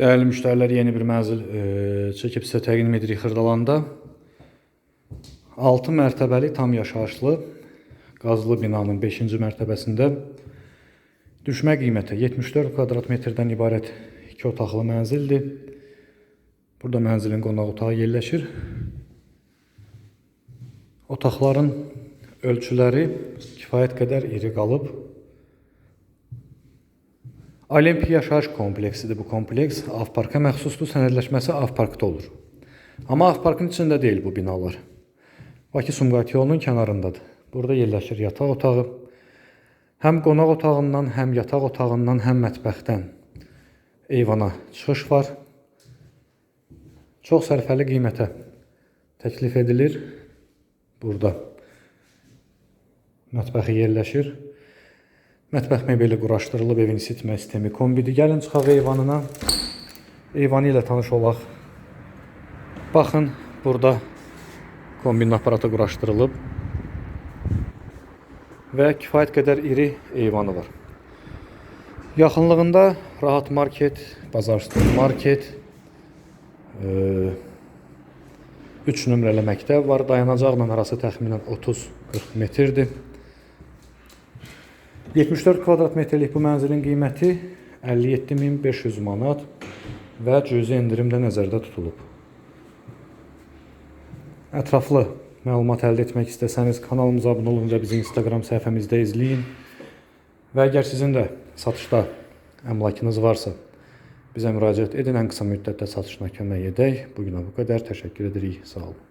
Değerli müşteriler yeni bir mənzil e, çəkib sizə təqdim edirik Xırdalanda. 6 mərtəbəli tam yaşayışlı qazlı binanın 5-ci mərtəbəsində düşmə qiyməti 74 kvadrat metrdən ibarət 2 otaqlı mənzildir. Burada mənzilin qonaq otağı yerləşir. Otaqların ölçüləri kifayət qədər iri qalıb. Olimpiya yaşayış kompleksidir bu kompleks. Avparka məxsusdur, sənədləşməsi Avparkda olur. Amma Avparkın içində deyil bu binalar. Bakı Sumqayıt yolunun kənarındadır. Burada yerləşir yataq otağı. Həm qonaq otağından, həm yataq otağından, həm mətbəxdən eyvana çıxış var. Çox sərfəli qiymətə təklif edilir. Burada mətbəxi yerləşir. Mətbəx mebeli quraşdırılıb, evin isitmə sistemi kombidir. Gəlin çıxaq eyvanına. Eyvanı ilə tanış olaq. Baxın, burada kombin aparatı quraşdırılıb və kifayət qədər iri eyvanı var. Yaxınlığında Rahat Market, Bazar Store Market, 3 nömrəli məktəb var. Dayanacaqla arası təxminən 30-40 metrdir. 74 kvadrat metrlik bu mənzilin qiyməti 57500 manat və cüzi endirim də nəzərdə tutulub. Ətraflı məlumat əldə etmək istəsəniz kanalımıza abunə olun və bizi Instagram səhifəmizdə izləyin. Və əgər sizin də satışda əmlakınız varsa, bizə müraciət edin, ən qısa müddətdə satışına kömək edək. Bu günə bu qədər. Təşəkkür edirik. Sağ olun.